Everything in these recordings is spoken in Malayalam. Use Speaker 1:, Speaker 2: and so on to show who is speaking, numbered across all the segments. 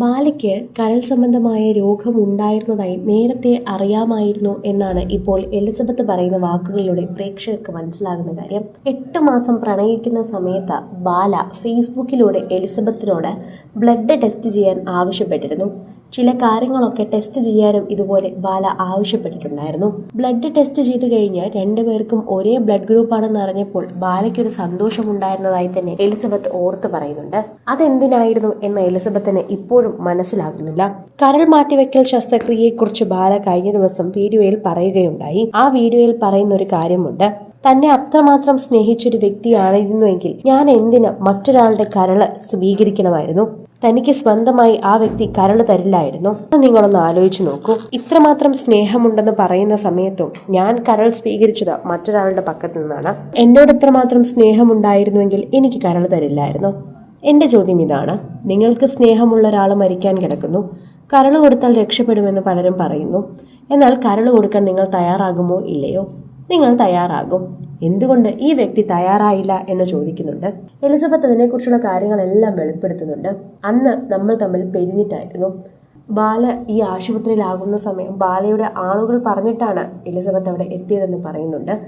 Speaker 1: ബാലയ്ക്ക് കരൾ സംബന്ധമായ രോഗം ഉണ്ടായിരുന്നതായി നേരത്തെ അറിയാമായിരുന്നു എന്നാണ് ഇപ്പോൾ എലിസബത്ത് പറയുന്ന വാക്കുകളിലൂടെ പ്രേക്ഷകർക്ക് മനസ്സിലാകുന്ന കാര്യം. എട്ട് മാസം പ്രണയിക്കുന്ന സമയത്ത് ബാല ഫേസ്ബുക്കിലൂടെ എലിസബത്തിനോട് ബ്ലഡ് ടെസ്റ്റ് ചെയ്യാൻ ആവശ്യപ്പെട്ടിരുന്നു. ചില കാര്യങ്ങളൊക്കെ ടെസ്റ്റ് ചെയ്യാനും ഇതുപോലെ ബാല ആവശ്യപ്പെട്ടിട്ടുണ്ടായിരുന്നു. ബ്ലഡ് ടെസ്റ്റ് ചെയ്ത് കഴിഞ്ഞ് രണ്ടുപേർക്കും ഒരേ ബ്ലഡ് ഗ്രൂപ്പ് ആണെന്ന് അറിഞ്ഞപ്പോൾ ബാലയ്ക്കൊരു സന്തോഷമുണ്ടായിരുന്നതായി തന്നെ എലിസബത്ത് ഓർത്ത് പറയുന്നുണ്ട്. അതെന്തിനായിരുന്നു എന്ന് എലിസബത്തിന് ഇപ്പോഴും മനസ്സിലാകുന്നില്ല. കരൾ മാറ്റിവെക്കൽ ശസ്ത്രക്രിയയെക്കുറിച്ച് ബാല കഴിഞ്ഞ ദിവസം വീഡിയോയിൽ പറയുകയുണ്ടായി. ആ വീഡിയോയിൽ പറയുന്ന ഒരു കാര്യമുണ്ട്. തന്നെ അത്രമാത്രം സ്നേഹിച്ചൊരു വ്യക്തിയായിരുന്നുവെങ്കിൽ ഞാൻ എന്തിന് മറ്റൊരാളുടെ കരൾ സ്വീകരിക്കണമായിരുന്നു? തനിക്ക് സ്വന്തമായി ആ വ്യക്തി കരൾ തരില്ലായിരുന്നു. നിങ്ങളൊന്ന് ആലോചിച്ചു നോക്കൂ. ഇത്രമാത്രം സ്നേഹമുണ്ടെന്ന് പറയുന്ന സമയത്തും ഞാൻ കരൾ സ്വീകരിച്ചത് മറ്റൊരാളുടെ പക്കത്തു നിന്നാണ്. എന്നോട് ഇത്രമാത്രം സ്നേഹമുണ്ടായിരുന്നുവെങ്കിൽ എനിക്ക് കരൾ തരില്ലായിരുന്നു? എന്റെ ചോദ്യം ഇതാണ്. നിങ്ങൾക്ക് സ്നേഹമുള്ള ഒരാൾ മരിക്കാൻ കിടക്കുന്നു. കരൾ കൊടുത്താൽ രക്ഷപ്പെടുമെന്ന് പലരും പറയുന്നു. എന്നാൽ കരൾ കൊടുക്കാൻ നിങ്ങൾ തയ്യാറാകുമോ ഇല്ലയോ? നിങ്ങൾ തയ്യാറാകും. എന്തുകൊണ്ട് ഈ വ്യക്തി തയ്യാറായില്ല എന്ന് ചോദിക്കുന്നുണ്ട്. എലിസബത്ത് അതിനെക്കുറിച്ചുള്ള കാര്യങ്ങളെല്ലാം വെളിപ്പെടുത്തുന്നുണ്ട്. അന്ന് നമ്മൾ തമ്മിൽ പെരിഞ്ഞിട്ടായിരുന്നു. ബാല ഈ ആശുപത്രിയിലാകുന്ന സമയം ബാലയുടെ ആളുകൾ പറഞ്ഞിട്ടാണ് എലിസബത്ത് അവിടെ എത്തിയതെന്ന് പറയുന്നുണ്ട്.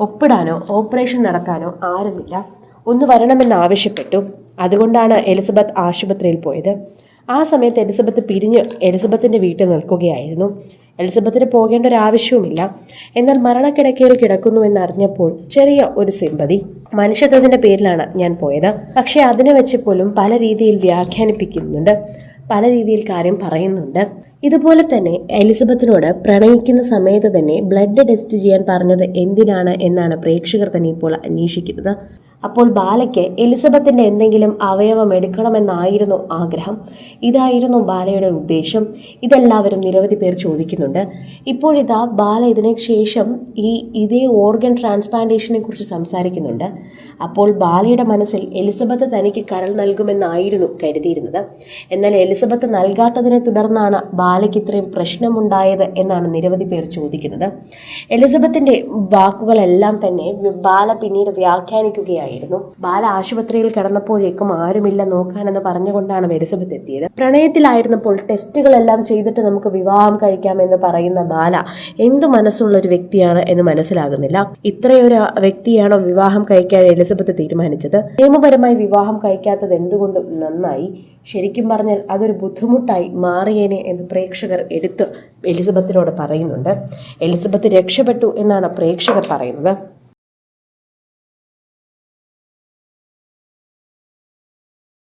Speaker 1: ഒപ്പിടാനോ ഓപ്പറേഷൻ നടക്കാനോ ആരുമില്ല. ഒന്ന് വരണമെന്ന് ആവശ്യപ്പെട്ടു. അതുകൊണ്ടാണ് എലിസബത്ത് ആശുപത്രിയിൽ പോയത്. ആ സമയത്ത് എലിസബത്ത് പിരിഞ്ഞ് എലിസബത്തിന്റെ വീട്ടിൽ നിൽക്കുകയായിരുന്നു. എലിസബത്തിന് പോകേണ്ട ഒരു ആവശ്യവുമില്ല. എന്നാൽ മരണക്കിടക്കയിൽ കിടക്കുന്നു എന്നറിഞ്ഞപ്പോൾ ചെറിയ ഒരു സിമ്പതി. മനുഷ്യത്വത്തിന്റെ പേരിലാണ് ഞാൻ പോയത്. പക്ഷേ അതിനെ വെച്ച് പോലും പല രീതിയിൽ വ്യാഖ്യാനിപ്പിക്കുന്നുണ്ട്. പല രീതിയിൽ കാര്യം പറയുന്നുണ്ട്. ഇതുപോലെ തന്നെ എലിസബത്തിനോട് പ്രണയിക്കുന്ന സമയത്ത് തന്നെ ബ്ലഡ് ടെസ്റ്റ് ചെയ്യാൻ പറഞ്ഞത് എന്തിനാണ് എന്നാണ് പ്രേക്ഷകർ തന്നെ ഇപ്പോൾ അന്വേഷിക്കുന്നത്. അപ്പോൾ ബാലയ്ക്ക് എലിസബത്തിന്റെ എന്തെങ്കിലും അവയവം എടുക്കണമെന്നായിരുന്നു ആഗ്രഹം. ഇതായിരുന്നു ബാലയുടെ ഉദ്ദേശം. ഇതെല്ലാവരും നിരവധി പേർ ചോദിക്കുന്നുണ്ട്. ഇപ്പോഴിതാ ബാല ഇതിനു ശേഷം ഈ ഇതേ ഓർഗൻ ട്രാൻസ്പ്ലാന്റേഷനെ കുറിച്ച് സംസാരിക്കുന്നുണ്ട്. അപ്പോൾ ബാലയുടെ മനസ്സിൽ എലിസബത്ത് തനിക്ക് കരൾ നൽകുമെന്നായിരുന്നു കരുതിയിരുന്നത്. എന്നാൽ എലിസബത്ത് നൽകാത്തതിനെ തുടർന്നാണ് ബാലയ്ക്ക് ഇത്രയും പ്രശ്നമുണ്ടായത് എന്നാണ് നിരവധി പേർ ചോദിക്കുന്നത്. എലിസബത്തിന്റെ വാക്കുകളെല്ലാം തന്നെ ബാല പിന്നീട് വ്യാഖ്യാനിക്കുകയായിരുന്നു. ബാല ആശുപത്രിയിൽ കിടന്നപ്പോഴേക്കും ആരുമില്ല നോക്കാനെന്ന് പറഞ്ഞുകൊണ്ടാണ് എലിസബത്ത് എത്തിയത്. പ്രണയത്തിലായിരുന്നപ്പോൾ ടെസ്റ്റുകളെല്ലാം ചെയ്തിട്ട് നമുക്ക് വിവാഹം കഴിക്കാമെന്ന് പറയുന്ന ബാല എന്തു മനസ്സുള്ള ഒരു വ്യക്തിയാണ് എന്ന് മനസ്സിലാകുന്നില്ല. ഇത്രയൊരു വ്യക്തിയാണോ വിവാഹം കഴിക്കാൻ എലിസബത്ത് തീരുമാനിച്ചത്? നിയമപരമായി വിവാഹം കഴിക്കാത്തത് എന്തുകൊണ്ടും നന്നായി? ശരിക്കും പറഞ്ഞാൽ അതൊരു ബുദ്ധിമുട്ടായി മാറിയേനെ എന്ന് പ്രേക്ഷകർ എടുത്ത് എലിസബത്തിനോട് പറയുന്നുണ്ട്. എലിസബത്ത് രക്ഷപ്പെട്ടു എന്നാണ് പ്രേക്ഷകർ പറയുന്നത്.